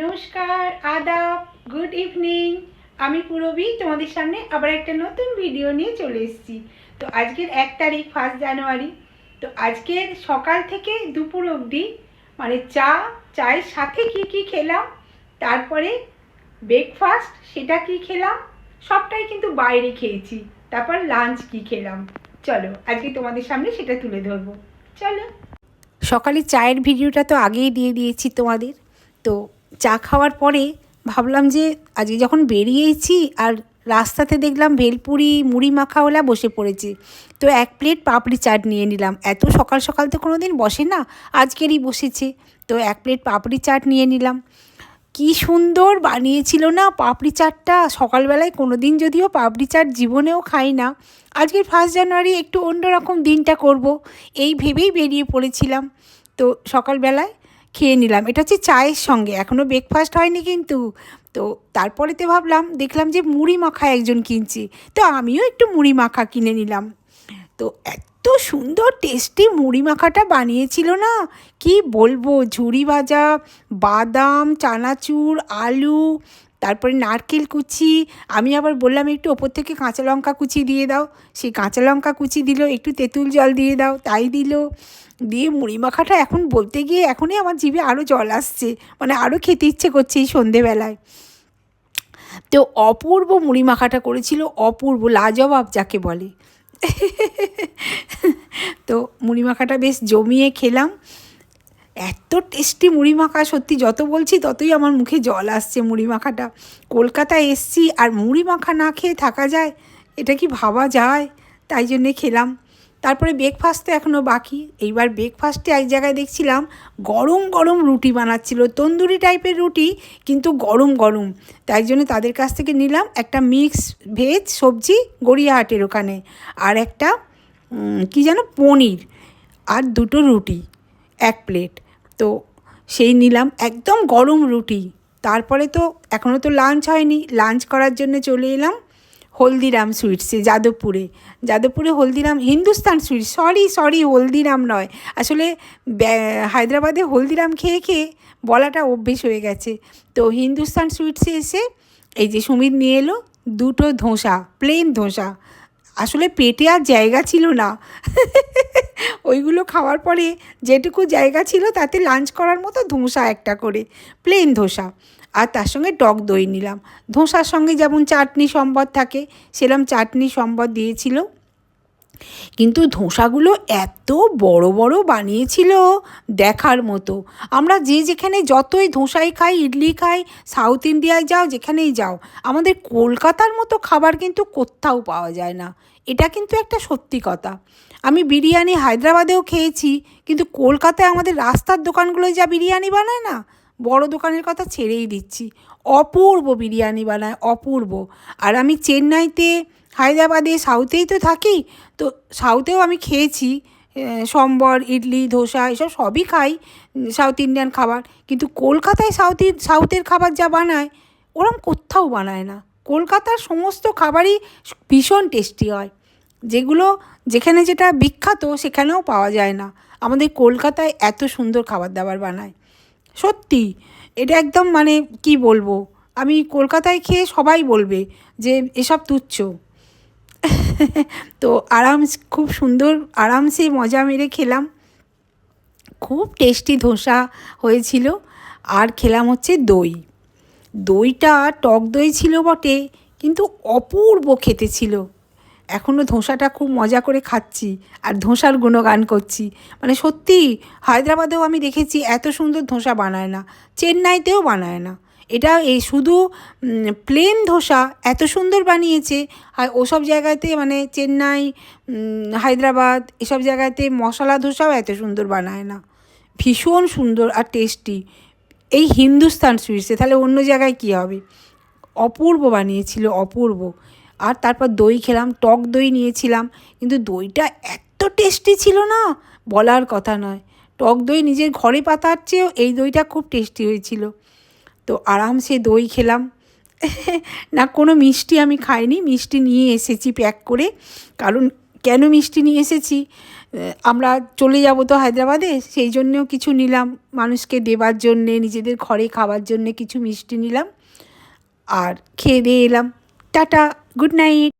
নমস্কার, আদাব good evening আমি পুরবী, তোমাদের সামনে আবার একটা নতুন ভিডিও নিয়ে চলে এসেছি। তো আজকের এক তারিখ ফার্স্ট জানুয়ারি তো আজকের সকাল থেকে দুপুর অবধি মানে চা, চায়ের সাথে কি কি খেলাম, তারপরে ব্রেকফাস্ট সেটা কি খেলাম, সবটাই কিন্তু বাইরে খেয়েছি। তারপর লাঞ্চ কি খেলাম। চলো, আজকে তোমাদের সামনে সেটা তুলে ধরবো। চলো। সকালে চায়ের ভিডিওটা তো আগেই দিয়ে দিয়েছি তোমাদের। তো চা খাওয়ার পরে ভাবলাম যে আজকে যখন বেরিয়েছি আর রাস্তাতে দেখলাম ভেলপুরি, মুড়ি মাখাওয়ালা বসে পড়েছে। তো এক প্লেট পাপড়ি চাট নিয়ে নিলাম। এত সকাল সকাল তো কোনো দিন বসে না, আজকেরই বসেছে। তো এক প্লেট পাপড়ি চাট নিয়ে নিলাম। কি সুন্দর বানিয়েছিল না পাপড়ি চাটটা। সকালবেলায় কোনো দিন যদিও পাপড়ি চাট জীবনেও খাই না। আজকের ফার্স্ট জানুয়ারি একটু অন্যরকম দিনটা করব, এই ভেবেই বেরিয়ে পড়েছিলাম। তো সকালবেলায় খেয়ে নিলাম। এটা হচ্ছে চায়ের সঙ্গে। এখনও ব্রেকফাস্ট হয়নি কিন্তু। তো তারপরে তো ভাবলাম, দেখলাম যে মুড়ি মাখা একজন কিনছি। তো আমিও একটু মুড়ি মাখা কিনে নিলাম। তো এত সুন্দর টেস্টি মুড়ি মাখাটা বানিয়েছিল না? কি বলব? ঝুড়ি ভাজা, বাদাম, চানাচুর, আলু তারপরে নারকেল কুচি, আমি আবার বললাম একটু ওপর থেকে কাঁচা লঙ্কা কুচি দিয়ে দাও। সেই কাঁচা লঙ্কা কুচি দিল, একটু তেঁতুল জল দিয়ে দাও, তাই দিল। দিয়ে মুড়ি মাখাটা এখন বলতে গিয়ে এখনই আমার জিভে আরও জল আসছে মানে আরও খেতে ইচ্ছে করছে এই সন্ধেবেলায়। তো অপূর্ব মুড়ি মাখাটা করেছিল, অপূর্ব লাজবাব যাকে বলে। তো মুড়ি মাখাটা বেশ জমিয়ে খেলাম। এত টেস্টি মুড়ি মাখা সত্যি যত বলছি ততই আমার মুখে জল আসছে মুড়ি মাখাটা কলকাতায় এসছি আর মুড়ি মাখা না খেয়ে থাকা যায়, এটা কি ভাবা যায়? তাই জন্যে খেলাম। তারপরে ব্রেকফাস্ট তো এখনও বাকি। এইবার ব্রেকফাস্টে এক জায়গায় দেখছিলাম গরম গরম রুটি বানাচ্ছিল, তন্দুরি টাইপের রুটি, কিন্তু গরম গরম। তাই জন্য তাদের কাছ থেকে নিলাম একটা মিক্স ভেজ সবজি গড়িয়াহাটের ওখানে। আর একটা কী যেন পনির আর দুটো রুটি, এক প্লেট তো সেই নিলাম একদম গরম রুটি। তারপরে তো এখনও তো লাঞ্চ হয়নি। লাঞ্চ করার জন্য চলে এলাম হলদিরাম সুইটসে যাদবপুরে। যাদবপুরে Haldiram, Hindustan sweets sorry sorry Haldiram নয়। আসলে হায়দ্রাবাদে হলদিরাম খেয়ে খেয়ে বলাটা অভ্যেস হয়ে গেছে। তো হিন্দুস্তান সুইটসে এসে এই যে সুমিত নিয়ে এলো দুটো ধোসা প্লেন ধোসা। আসলে পেটে আর জায়গা ছিল না। ওইগুলো খাওয়ার পরে যেটুকু জায়গা ছিল তাতে লাঞ্চ করার মতো ধোসা একটা করে প্লেন ধোসা। আর তার সঙ্গে টক দই নিলাম। ধোসার সঙ্গে যেমন চাটনি সম্বদ থাকে সেরকম চাটনি সম্বদ দিয়েছিল। কিন্তু ধোসাগুলো এত বড় বড় বানিয়েছিল দেখার মতো। আমরা যে যেখানে যতই ধোসাই খাই, ইডলি খাই, সাউথ ইন্ডিয়ায় যাও, যেখানেই যাও, আমাদের কলকাতার মতো খাবার কিন্তু কোথাও পাওয়া যায় না। এটা কিন্তু একটা সত্যি কথা। আমি বিরিয়ানি হায়দ্রাবাদেও খেয়েছি, কিন্তু কলকাতায় আমাদের রাস্তার দোকানগুলোয় যা বিরিয়ানি বানায় না, বড় দোকানের কথা ছেড়েই দিচ্ছি। অপূর্ব বিরিয়ানি বানায়, অপূর্ব। আর আমি চেন্নাইতে, হায়দ্রাবাদে, সাউথেই তো থাকি তো সাউথেও আমি খেয়েছি সম্বর, ইডলি, ধোসা, এসব সবই খাই সাউথ ইন্ডিয়ান খাবার। কিন্তু কলকাতায় সাউথ সাউথের খাবার যা বানায়, ওরম কোথাও বানায় না। কলকাতার সমস্ত খাবারই ভীষণ টেস্টি হয়। যেগুলো, যেখানে যেটা বিখ্যাত, সেখানেও পাওয়া যায় না। আমাদের কলকাতায় এত সুন্দর খাবার দাবার বানায়। সত্যি, এটা একদম মানে কি বলব? আমি কলকাতায় খেয়ে সবাই বলবে যে, এসব তুচ্ছ। তো আরাম খুব সুন্দর আরামসে মজা মেরে খেলাম। খুব টেস্টি ধোসা হয়েছিল। আর খেলাম হচ্ছে দই। দইটা টক দই ছিল বটে, কিন্তু অপূর্ব খেতে ছিল। এখনও ধোসাটা খুব মজা করে খাচ্ছি আর ধোসার গুণগান করছি। মানে সত্যি হায়দ্রাবাদেও আমি দেখেছি এত সুন্দর ধোসা বানায় না, চেন্নাইতেও বানায় না। এটা এই শুধু প্লেন ধোসা এত সুন্দর বানিয়েছে, আর ওসব জায়গাতে মানে চেন্নাই হায়দ্রাবাদ, এসব জায়গাতে মশলা ধোসাও এত সুন্দর বানায় না। ভীষণ সুন্দর আর টেস্টি এই হিন্দুস্তান সুইটসে তাহলে অন্য জায়গায় কী হবে? অপূর্ব বানিয়েছিল, অপূর্ব। আর তারপর দই খেলাম, টক দই নিয়েছিলাম, কিন্তু দইটা এত টেস্টি ছিল না, বলার কথা নয়। টক দই নিজের ঘরে পাতার চেয়েও এই দইটা খুব টেস্টি হয়েছিল। তো আরামসে দই খেলাম। না, কোনো মিষ্টি আমি খাইনি, মিষ্টি নিয়ে এসেছি প্যাক করে। কারণ কেন মিষ্টি নিয়ে এসেছি? আমরা চলে যাব তো হায়দ্রাবাদে, সেই জন্যেও কিছু নিলাম। মানুষকে দেবার জন্যে, নিজেদের ঘরে খাবার জন্যে কিছু মিষ্টি নিলাম। আর খেয়ে দিয়ে এলাম। Tata, good night.